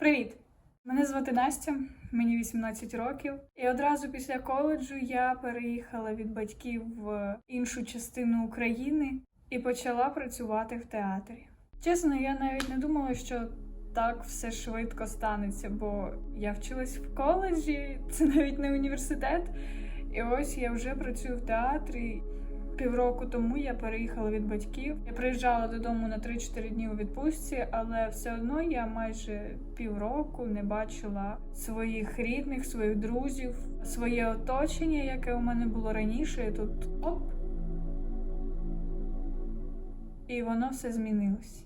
Привіт! Мене звати Настя, мені 18 років. І одразу після коледжу я переїхала від батьків в іншу частину України і почала працювати в театрі. Чесно, я навіть не думала, що так все швидко станеться, бо я вчилась в коледжі, це навіть не університет. І ось я вже працюю в театрі. Півроку тому я переїхала від батьків. Я приїжджала додому на 3-4 дні у відпустці, але все одно я майже півроку не бачила своїх рідних, своїх друзів, своє оточення, яке у мене було раніше. І тут оп. І воно все змінилось.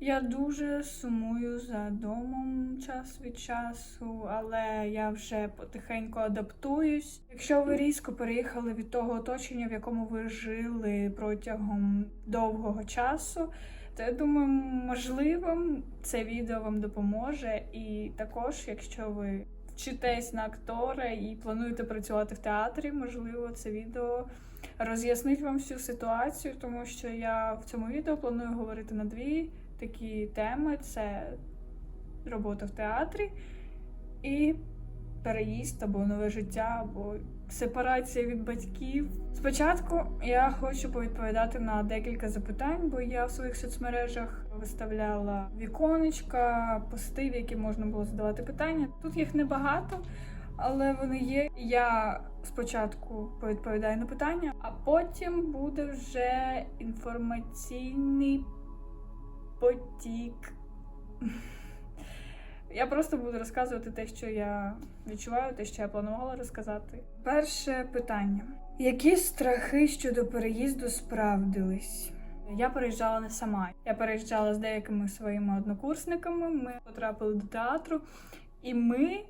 Я дуже сумую за домом час від часу, але я вже потихеньку адаптуюсь. Якщо ви різко переїхали від того оточення, в якому ви жили протягом довгого часу, то я думаю, можливо, це відео вам допоможе. І також, якщо ви вчитесь на актора і плануєте працювати в театрі, можливо, це відео роз'яснить вам всю ситуацію, тому що я в цьому відео планую говорити на дві такі теми: це робота в театрі і переїзд або нове життя, або сепарація від батьків. Спочатку я хочу повідповідати на декілька запитань, бо я в своїх соцмережах виставляла віконечка, пости, в які можна було задавати питання. Тут їх небагато, але вони є. Я спочатку повідповідаю на питання, а потім буде вже інформаційний потік. Я просто буду розказувати те, що я відчуваю, те, що я планувала розказати. Перше питання: які страхи щодо переїзду справдились? Я переїжджала не сама. Я переїжджала з деякими своїми однокурсниками. Ми потрапили до театру, і ми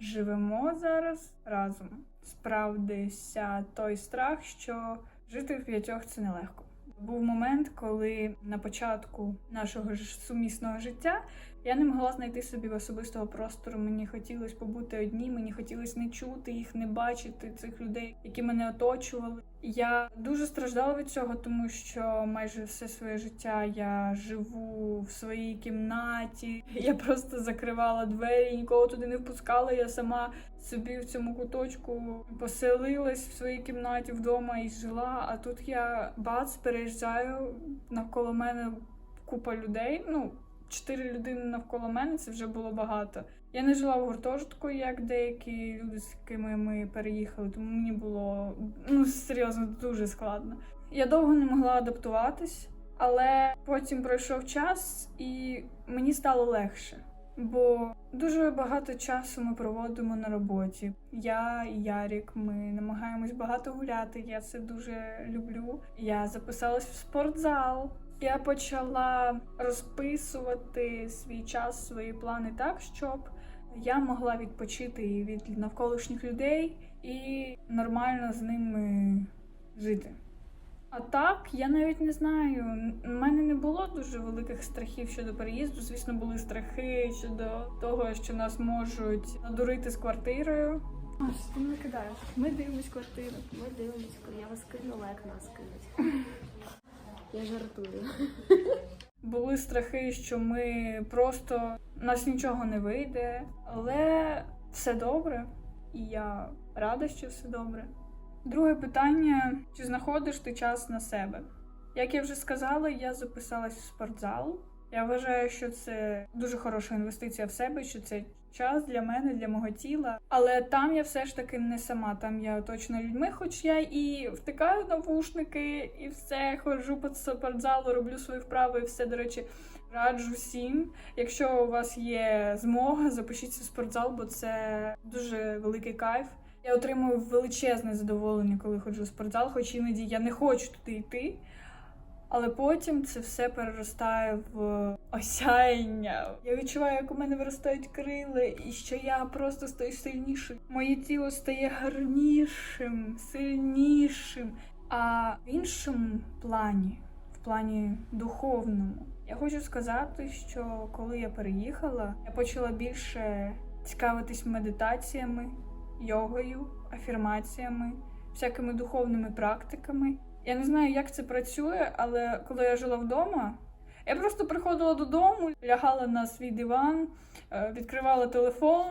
живемо зараз разом. Справдився той страх, що жити в п'ятьох це нелегко. Був момент, коли на початку нашого ж сумісного життя я не могла знайти собі особистого простору. Мені хотілося побути одній, мені хотілося не чути їх, не бачити цих людей, які мене оточували. Я дуже страждала від цього, тому що майже все своє життя я живу в своїй кімнаті. Я просто закривала двері, нікого туди не впускала. Я сама собі в цьому куточку поселилась в своїй кімнаті вдома і жила. А тут я бац переїжджаю навколо мене купа людей. Ну чотири людини навколо мене це вже було багато. Я не жила в гуртожитку, як деякі люди, з якими ми переїхали, тому мені було ну серйозно дуже складно. Я довго не могла адаптуватись, але потім пройшов час і мені стало легше. Бо дуже багато часу ми проводимо на роботі. Я і Ярік, ми намагаємось багато гуляти. Я це дуже люблю. Я записалась в спортзал. Я почала розписувати свій час, свої плани так, щоб я могла відпочити від навколишніх людей і нормально з ними жити. А так, я навіть не знаю. У мене не було дуже великих страхів щодо переїзду. Звісно, були страхи щодо того, що нас можуть надурити з квартирою. А, що ти не кидаєш? Ми дивимось квартиру. Ми дивимося, я вас кинула, як нас кинуть. Я жартую. Були страхи, що ми просто нас нічого не вийде, але все добре, і я рада, що все добре. Друге питання: чи знаходиш ти час на себе? Як я вже сказала, я записалась в спортзал. Я вважаю, що це дуже хороша інвестиція в себе, що це час для мене, для мого тіла. Але там я все ж таки не сама. Там я оточена людьми, хоч я і втикаю навушники, і все ходжу по спортзалу, роблю свої вправи, і все до речі. Раджу всім, якщо у вас є змога, запишіться в спортзал, бо це дуже великий кайф. Я отримую величезне задоволення, коли ходжу в спортзал, хоч іноді я не хочу туди йти. Але потім це все переростає в осяяння. Я відчуваю, як у мене виростають крили, і що я просто стаю сильнішою. Моє тіло стає гарнішим, сильнішим. А в іншому плані, в плані духовному, я хочу сказати, що коли я переїхала, я почала більше цікавитись медитаціями, йогою, афірмаціями, всякими духовними практиками. Я не знаю, як це працює, але коли я жила вдома, Я просто приходила додому, лягала на свій диван, е, відкривала телефон,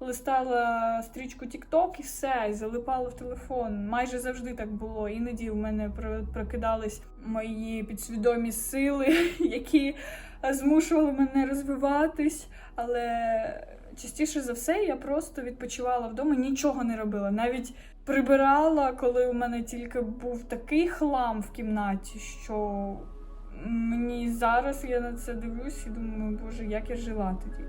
листала стрічку TikTok і все, і залипала в телефон. Майже завжди так було. Іноді в мене прокидались мої підсвідомі сили, які змушували мене розвиватись. Але частіше за все я просто відпочивала вдома, нічого не робила. Навіть прибирала, коли у мене тільки був такий хлам в кімнаті, що мені зараз я на це дивлюсь і думаю, боже, як я жила тоді.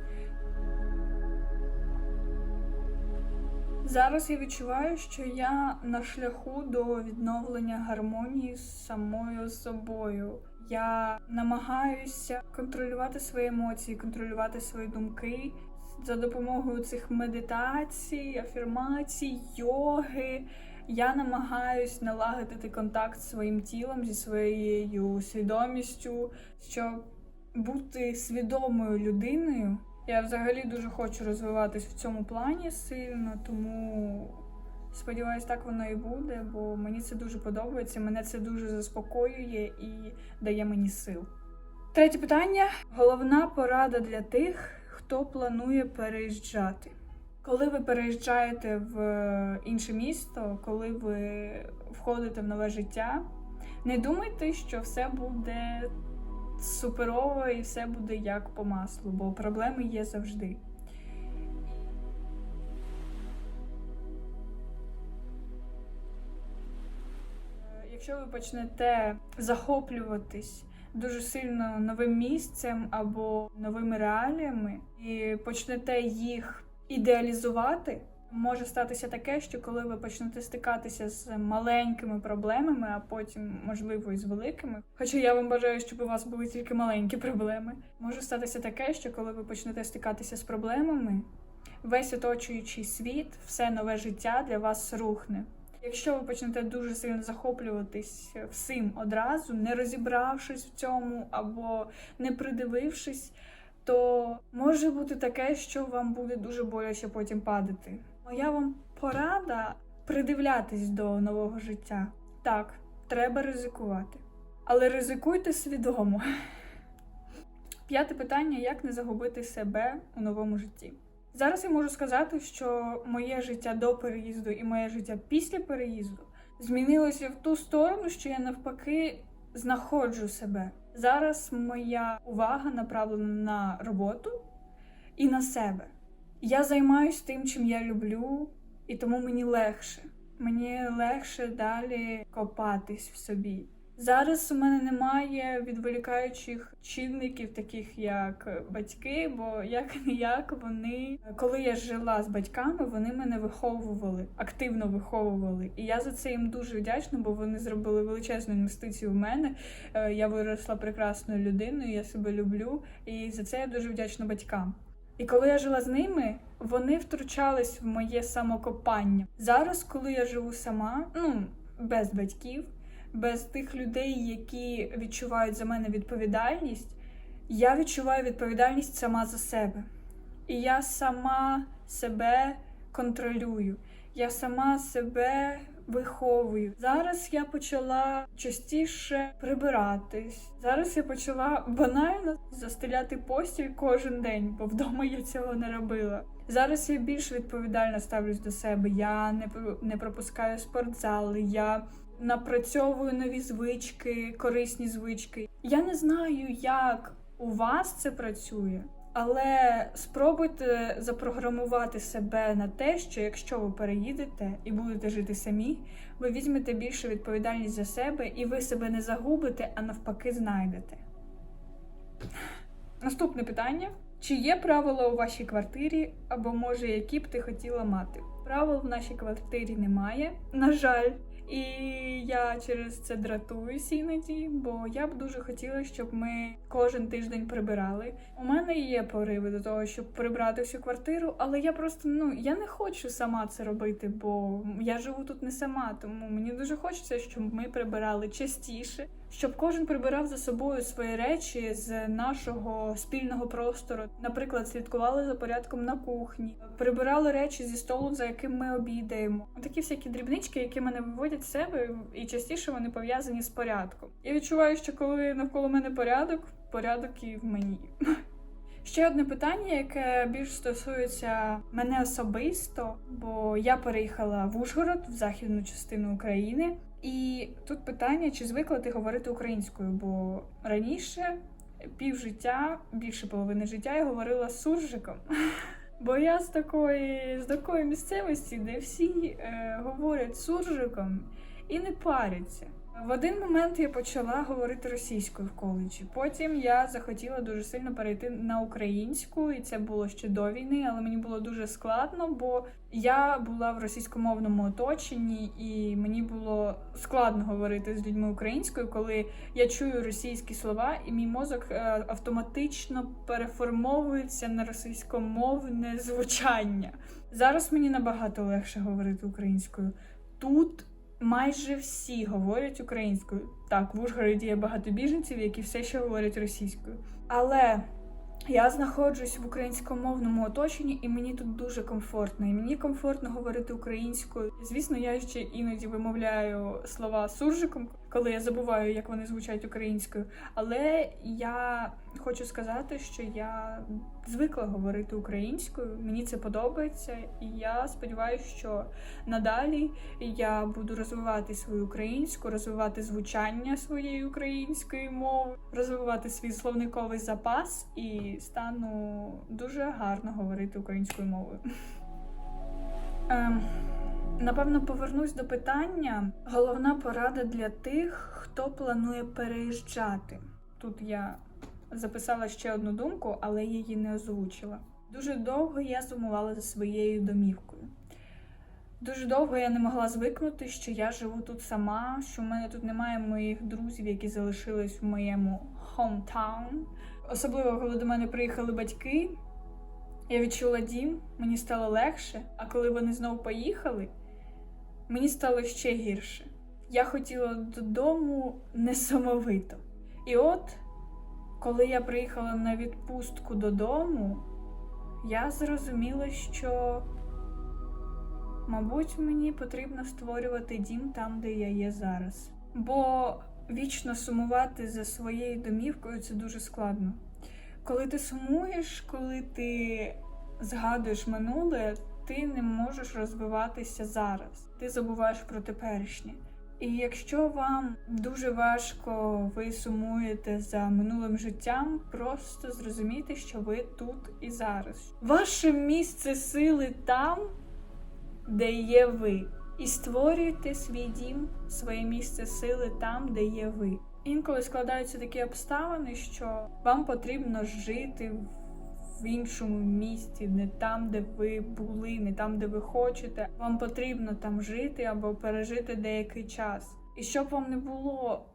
Зараз я відчуваю, що я на шляху до відновлення гармонії з самою собою. Я намагаюся контролювати свої емоції, контролювати свої думки за допомогою цих медитацій, афірмацій, йоги. Я намагаюсь налагодити контакт з своїм тілом, зі своєю свідомістю, щоб бути свідомою людиною. Я взагалі дуже хочу розвиватись в цьому плані сильно, тому сподіваюсь, так воно і буде, бо мені це дуже подобається, мене це дуже заспокоює і дає мені сил. Третє питання: головна порада для тих, хто планує переїжджати. Коли ви переїжджаєте в інше місто, коли ви входите в нове життя, не думайте, що все буде суперово і все буде як по маслу, бо проблеми є завжди. Е, Якщо ви почнете захоплюватись дуже сильно новим місцем або новими реаліями і почнете їх ідеалізувати, може статися таке, що коли ви почнете стикатися з маленькими проблемами, а потім, можливо, і з великими. Хоча я вам бажаю, щоб у вас були тільки маленькі проблеми. Може статися таке, що коли ви почнете стикатися з проблемами, весь оточуючий світ, все нове життя для вас рухне. Якщо ви почнете дуже сильно захоплюватись всім одразу, не розібравшись в цьому або не придивившись, то може бути таке, що вам буде дуже боляче потім падати. Моя вам порада придивлятись до нового життя. Так, треба ризикувати. Але ризикуйте свідомо. П'яте питання: як не загубити себе у новому житті? Зараз я можу сказати, що моє життя до переїзду і моє життя після переїзду змінилося в ту сторону, що я навпаки знаходжу себе. Зараз моя увага направлена на роботу і на себе. Я займаюсь тим, чим я люблю, і тому мені легше. Мені легше далі копатись в собі. Зараз у мене немає відволікаючих чинників, таких як батьки, бо як не як вони, коли я жила з батьками, вони мене виховували, активно виховували. І я за це їм дуже вдячна, бо вони зробили величезну інвестицію в мене. Е, Я виросла прекрасною людиною, я себе люблю, і за це я дуже вдячна батькам. І коли я жила з ними, вони втручались в моє самокопання. Зараз, коли я живу сама, ну без батьків, без тих людей, які відчувають за мене відповідальність, я відчуваю відповідальність сама за себе. І я сама себе контролюю, я сама себе виховую. Зараз я почала частіше прибиратись. Зараз я почала банально застеляти постіль кожен день, бо вдома я цього не робила. Зараз я більш відповідально ставлюсь до себе. Я не не пропускаю спортзали. Я напрацьовую нові звички, корисні звички. Я не знаю, як у вас це працює, але спробуйте запрограмувати себе на те, що якщо ви переїдете і будете жити самі, ви візьмете більше відповідальність за себе, і ви себе не загубите, а навпаки, знайдете. Наступне питання: чи є правила у вашій квартирі, або може які б ти хотіла мати? Правил в нашій квартирі немає, на жаль. І я через це дратуюсь іноді, бо я б дуже хотіла, щоб ми кожен тиждень прибирали. У мене є пориви до того, щоб прибрати всю квартиру, але я просто ну я не хочу сама це робити, бо я живу тут не сама. Тому мені дуже хочеться, щоб ми прибирали частіше, щоб кожен прибирав за собою свої речі з нашого спільного простору. Наприклад, слідкували за порядком на кухні, прибирали речі зі столу, за яким ми обідаємо. Такі всякі дрібнички, які мене виводять з себе, і частіше вони пов'язані з порядком. Я відчуваю, що коли навколо мене порядок, порядок і в мені. Ще одне питання, яке більш стосується мене особисто, бо я переїхала в Ужгород, в західну частину України. І тут питання, чи звикла ти говорити українською, бо раніше пів життя, більше половини життя я говорила суржиком. Бо я з такої, з такої місцевості, де всі е, говорять суржиком і не паряться. В один момент я почала говорити російською в коледжі. Потім я захотіла дуже сильно перейти на українську, і це було ще до війни, але мені було дуже складно, бо я була в російськомовному оточенні, і мені було складно говорити з людьми українською, коли я чую російські слова, і мій мозок е, автоматично переформовується на російськомовне звучання. Зараз мені набагато легше говорити українською. Тут майже всі говорять українською. Так, в Ужгороді є багато біженців, які все ще говорять російською. Але я знаходжусь в українськомовному оточенні, і мені тут дуже комфортно. І мені комфортно говорити українською. Звісно, я ще іноді вимовляю слова суржиком, коли я забуваю, як вони звучать українською. Але я хочу сказати, що я звикла говорити українською. Мені це подобається, і я сподіваюся, що надалі я буду розвивати свою українську, розвивати звучання своєї української мови, розвивати свій словниковий запас і стану дуже гарно говорити українською мовою. Напевно, повернусь до питання. Головна порада для тих, хто планує переїжджати. Тут я записала ще одну думку, але її не озвучила. Дуже довго я сумувала за своєю домівкою. Дуже довго я не могла звикнути, що я живу тут сама, що в мене тут немає моїх друзів, які залишились в моєму hometown. Особливо, коли до мене приїхали батьки, я відчула дім, мені стало легше, а коли вони знову поїхали, мені стало ще гірше. Я хотіла додому несамовито. І от, коли я приїхала на відпустку додому, я зрозуміла, що, мабуть, мені потрібно створювати дім там, де я є зараз. Бо вічно сумувати за своєю домівкою це дуже складно. Коли ти сумуєш, коли ти згадуєш минуле, ти не можеш розвиватися зараз. Ти забуваєш про теперішнє. І якщо вам дуже важко, ви сумуєте за минулим життям, просто зрозумійте, що ви тут і зараз. Ваше місце сили там, де є ви. І створюйте свій дім, своє місце сили там, де є ви. Інколи складаються такі обставини, що вам потрібно жити в іншому місті, не там, де ви були, не там, де ви хочете. Вам потрібно там жити або пережити деякий час. І щоб вам не було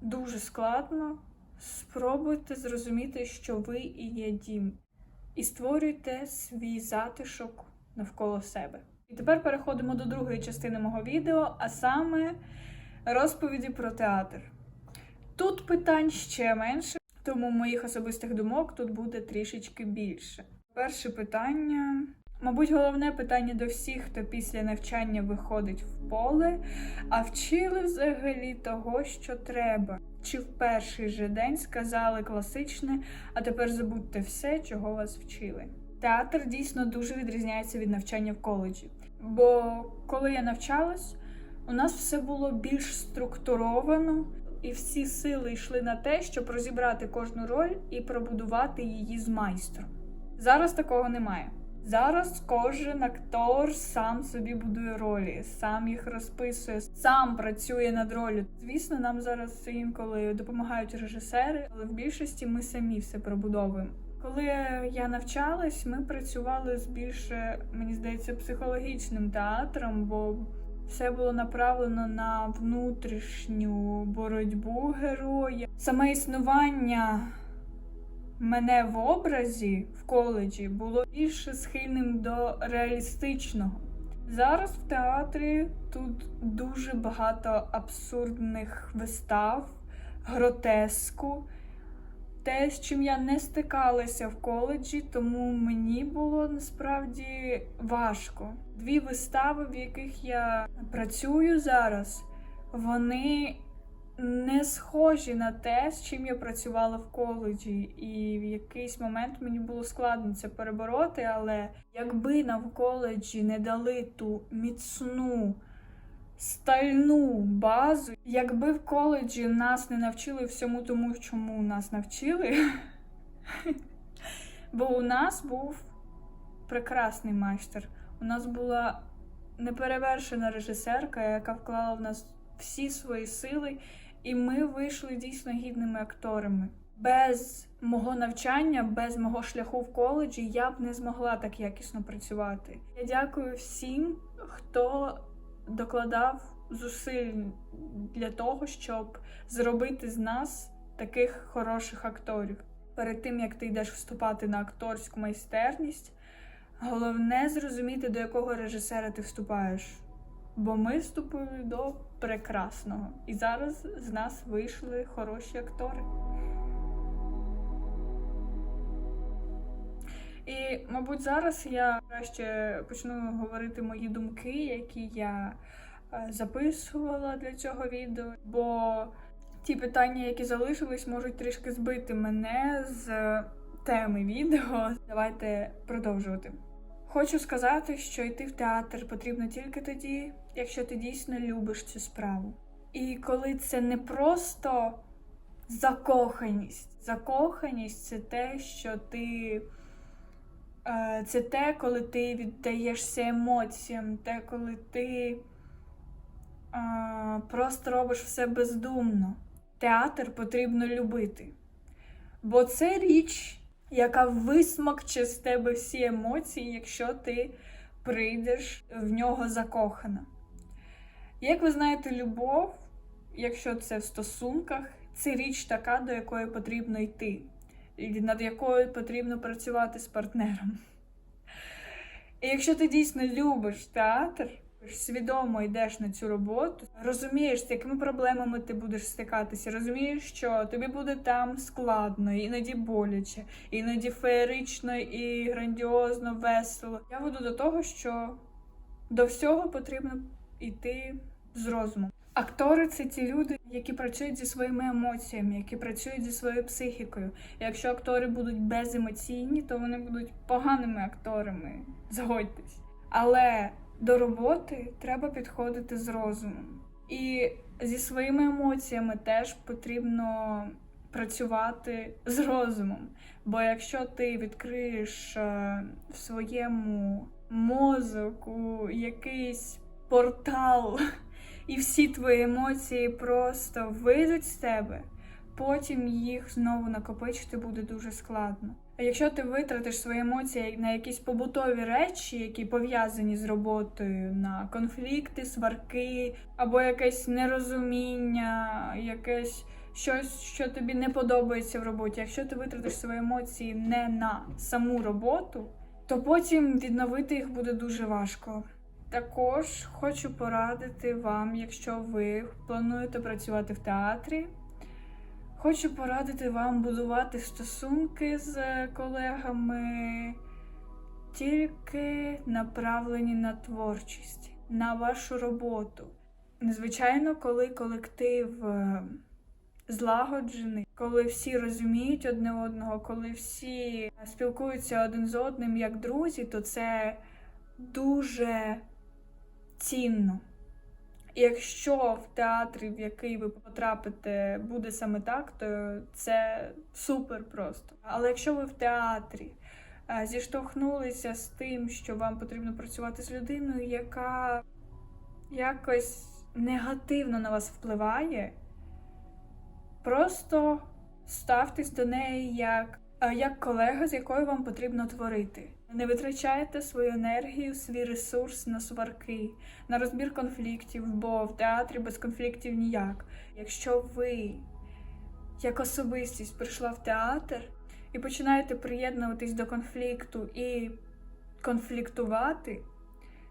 дуже складно, спробуйте зрозуміти, що ви і є дім, і створюйте свій затишок навколо себе. І тепер переходимо до другої частини мого відео, а саме розповіді про театр. Тут питань ще менше, тому моїх особистих думок тут буде трішечки більше. Перше питання. Мабуть, головне питання до всіх, хто після навчання виходить в поле, а вчили взагалі того, що треба. Чи в перший же день сказали класичне, а тепер забудьте все, чого вас вчили. Театр дійсно дуже відрізняється від навчання в коледжі. Бо коли я навчалась, у нас все було більш структуровано, і всі сили йшли на те, щоб розібрати кожну роль і пробудувати її з майстром. Зараз такого немає. Зараз кожен актор сам собі будує ролі, сам їх розписує, сам працює над ролью. Звісно, нам зараз інколи допомагають режисери, але в більшості ми самі все пробудовуємо. Коли я навчалась, ми працювали з більше, мені здається, психологічним театром, бо все було направлено на внутрішню боротьбу героя. Саме існування мене в образі в коледжі було більше схильним до реалістичного. Зараз в театрі тут дуже багато абсурдних вистав, гротеску. Те, з чим я не стикалася в коледжі, тому мені було насправді важко. Дві вистави, в яких я працюю зараз, вони не схожі на те, з чим я працювала в коледжі. І в якийсь момент мені було складно це перебороти, але якби нам в коледжі не дали ту міцну стальну базу, якби в коледжі нас не навчили всьому тому, чому нас навчили, бо у нас був прекрасний майстер. У нас була неперевершена режисерка, яка вклала в нас всі свої сили, і ми вийшли дійсно гідними акторами. Без мого навчання, без мого шляху в коледжі я б не змогла так якісно працювати. Я дякую всім, хто докладав зусиль для того, щоб зробити з нас таких хороших акторів. Перед тим як ти йдеш вступати на акторську майстерність, головне зрозуміти, до якого режисера ти вступаєш. Бо ми вступили до прекрасного. І зараз з нас вийшли хороші актори. І, мабуть, зараз я краще почну говорити мої думки, які я е, записувала для цього відео. Бо ті питання, які залишились, можуть трішки збити мене з теми відео. Давайте продовжувати. Хочу сказати, що йти в театр потрібно тільки тоді, якщо ти дійсно любиш цю справу. І коли це не просто закоханість. Закоханість це те, що ти. Е, Це те, коли ти віддаєшся емоціям, те, коли ти е, просто робиш все бездумно. Театр потрібно любити. Бо це річ, яка висмокче з тебе всі емоції, якщо ти прийдеш в нього закохана. Як ви знаєте, любов, якщо це в стосунках, це річ така, до якої потрібно йти, над якою потрібно працювати з партнером. І якщо ти дійсно любиш театр, свідомо йдеш на цю роботу, розумієш, з якими проблемами ти будеш стикатися, розумієш, що тобі буде там складно, іноді боляче, іноді феєрично і грандіозно, весело. Я веду до того, що до всього потрібно йти з розумом. Актори це ті люди, які працюють зі своїми емоціями, які працюють зі своєю психікою. І якщо актори будуть беземоційні, то вони будуть поганими акторами. Згодьтесь. Але до роботи треба підходити з розумом. І зі своїми емоціями теж потрібно працювати з розумом. Бо якщо ти відкриєш е, в своєму мозку якийсь портал, і всі твої емоції просто вийдуть з тебе, потім їх знову накопичити буде дуже складно. А якщо ти витратиш свої емоції на якісь побутові речі, які пов'язані з роботою, на конфлікти, сварки, або якесь нерозуміння, якесь щось, що тобі не подобається в роботі, якщо ти витратиш свої емоції не на саму роботу, то потім відновити їх буде дуже важко. Також хочу порадити вам, якщо ви плануєте працювати в театрі. Хочу порадити вам будувати стосунки з колегами тільки направлені на творчість, на вашу роботу. Незвичайно, коли колектив е, злагоджений, коли всі розуміють одне одного, коли всі спілкуються один з одним як друзі, то це дуже цінно. Якщо в театрі, в який ви потрапите, буде саме так, то це супер просто. Але якщо ви в театрі е, зіштовхнулися з тим, що вам потрібно працювати з людиною, яка якось негативно на вас впливає, просто ставтесь до неї як, як колега, з якою вам потрібно творити. Не витрачайте свою енергію, свій ресурс на сварки, на розбір конфліктів, бо в театрі без конфліктів ніяк. Якщо ви, як особистість, прийшла в театр і починаєте приєднуватись до конфлікту і конфліктувати,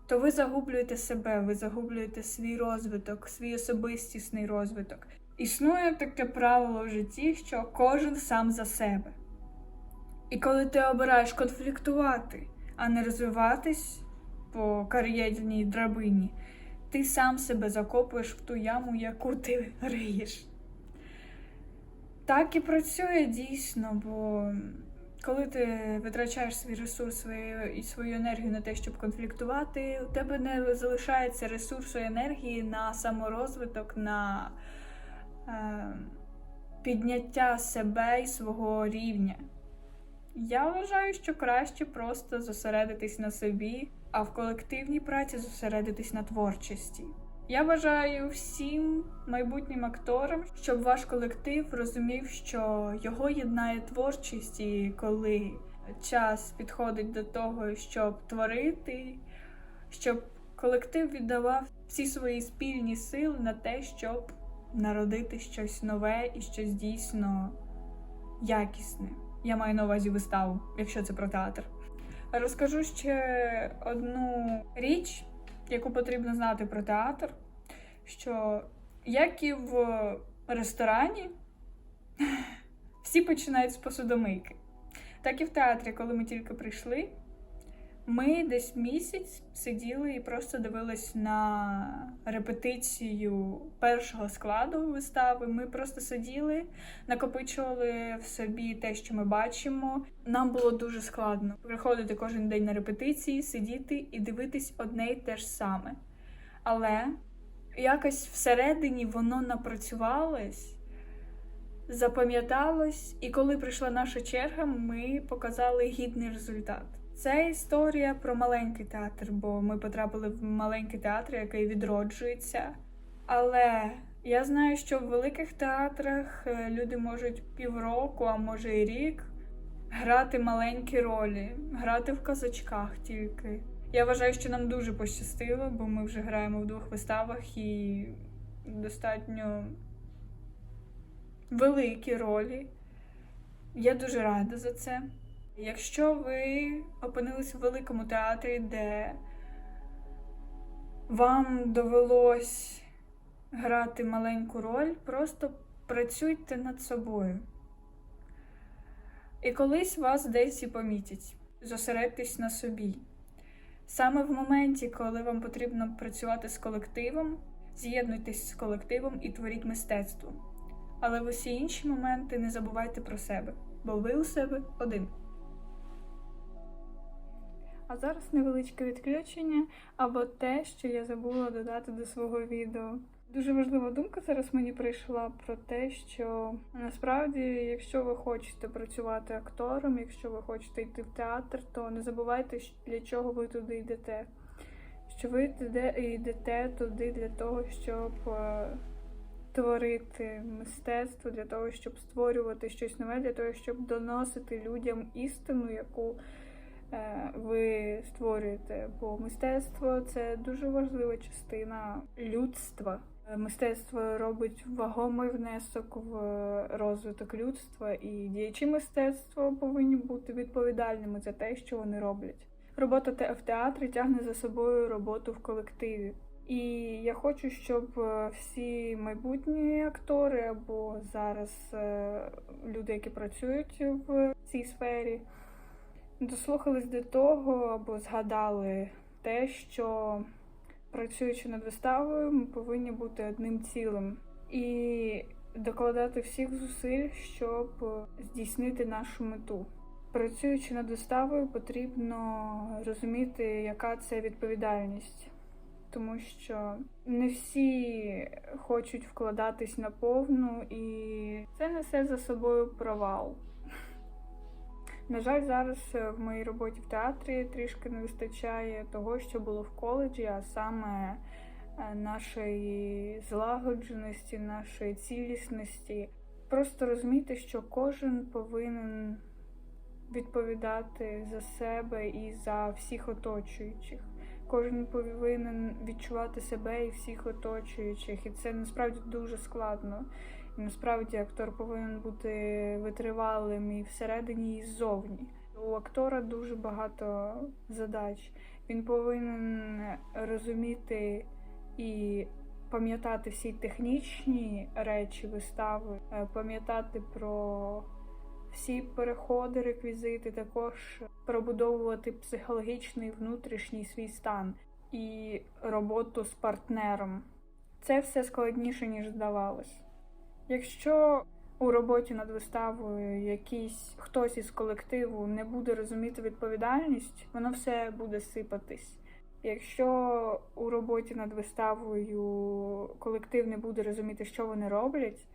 то ви загублюєте себе, ви загублюєте свій розвиток, свій особистісний розвиток. Існує таке правило в житті, що кожен сам за себе. І коли ти обираєш конфліктувати, а не розвиватись по кар'єрній драбині, ти сам себе закопуєш в ту яму, яку ти риєш. Так і працює дійсно, бо коли ти витрачаєш свій ресурс свою, і свою енергію на те, щоб конфліктувати, у тебе не залишається ресурсу і енергії на саморозвиток, на е, підняття себе і свого рівня. Я вважаю, що краще просто зосередитись на собі, а в колективній праці зосередитись на творчості. Я бажаю всім майбутнім акторам, щоб ваш колектив розумів, що його єднає творчість, і коли час підходить до того, щоб творити, щоб колектив віддавав всі свої спільні сили на те, щоб народити щось нове і щось дійсно якісне. Я маю на увазі виставу, якщо це про театр. Розкажу ще одну річ, яку потрібно знати про театр, що як і в ресторані, всі починають з посудомийки. Так і в театрі, коли ми тільки прийшли, ми десь місяць сиділи і просто дивились на репетицію першого складу вистави. Ми просто сиділи, накопичували в собі те, що ми бачимо. Нам було дуже складно приходити кожен день на репетиції, сидіти і дивитись одне й те ж саме. Але якось всередині воно напрацювалось, запам'яталось, і коли прийшла наша черга, ми показали гідний результат. Це історія про маленький театр, бо ми потрапили в маленький театр, який відроджується. Але я знаю, що в великих театрах е, люди можуть півроку, а може і рік грати маленькі ролі, грати в казачках тільки. Я вважаю, що нам дуже пощастило, бо ми вже граємо в двох виставах і достатньо великі ролі. Я дуже рада за це. Якщо ви опинились у великому театрі, де вам довелось грати маленьку роль, просто працюйте над собою. І колись вас десь і помітять. Зосередьтесь на собі. Саме в моменті, коли вам потрібно працювати з колективом, з'єднуйтесь з колективом і творіть мистецтво. Але в усі інші моменти не забувайте про себе, бо ви у себе один. А зараз невеличке відключення або те, що я забула додати до свого відео. Дуже важлива думка зараз мені прийшла про те, що насправді, якщо ви хочете працювати актором, якщо ви хочете йти в театр, то не забувайте, для чого ви туди йдете. Що ви йде- йдете туди для того, щоб е, творити мистецтво, для того, щоб створювати щось нове, для того, щоб доносити людям істину, яку ви створюєте. Бо мистецтво це дуже важлива частина людства. Е, Мистецтво робить вагомий внесок в розвиток людства, і діячі мистецтва повинні бути відповідальними за те, що вони роблять. Робота в театрі тягне за собою роботу в колективі. І я хочу, щоб е, всі майбутні актори або зараз е, люди, які працюють в цій сфері, дослухались до того або згадали те, що працюючи над виставою, ми повинні бути одним цілим і докладати всіх зусиль, щоб здійснити нашу мету. Працюючи над виставою, потрібно розуміти, яка це відповідальність, тому що не всі хочуть вкладатись на повну, і це несе за собою провал. На жаль, зараз е, в моїй роботі в театрі трішки не вистачає того, що було в коледжі, а саме е, нашої злагодженості, нашої цілісності. Просто розуміти, що кожен повинен відповідати за себе і за всіх оточуючих. Кожен повинен відчувати себе і всіх оточуючих, і це насправді дуже складно. Насправді актор повинен бути витривалим і всередині, і ззовні. У актора дуже багато задач. Він повинен розуміти і пам'ятати всі технічні речі вистави, е, пам'ятати про всі переходи, реквізити, також пробудовувати психологічний внутрішній свій стан і роботу з партнером. Це все складніше, ніж здавалось. Якщо у роботі над виставою якийсь хтось із колективу не буде розуміти відповідальність, воно все буде сипатись. Якщо у роботі над виставою колектив не буде розуміти, що вони роблять,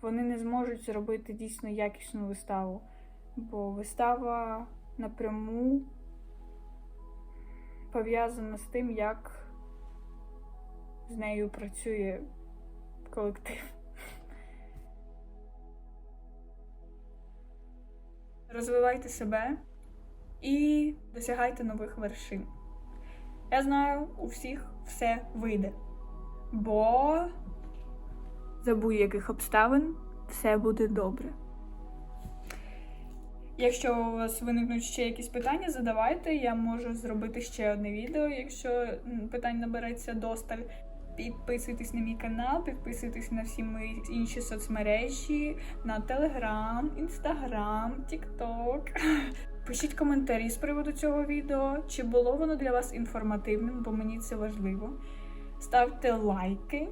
вони не зможуть зробити дійсно якісну виставу. Бо вистава напряму пов'язана з тим, як з нею працює колектив. Розвивайте себе і досягайте нових вершин. Я знаю, у всіх все вийде. Бо за будь-яких обставин все буде добре. Якщо у вас виникнуть ще якісь питання, задавайте. Я можу зробити ще одне відео, якщо питань набереться досталь. Підписуйтесь на мій канал, підписуйтесь на всі мої інші соцмережі, на Телеграм, Інстаграм, Тікток. Пишіть коментарі з приводу цього відео, чи було воно для вас інформативним, бо мені це важливо. Ставте лайки.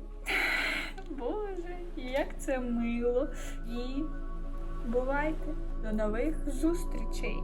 Боже, як це мило. І бувайте! До нових зустрічей!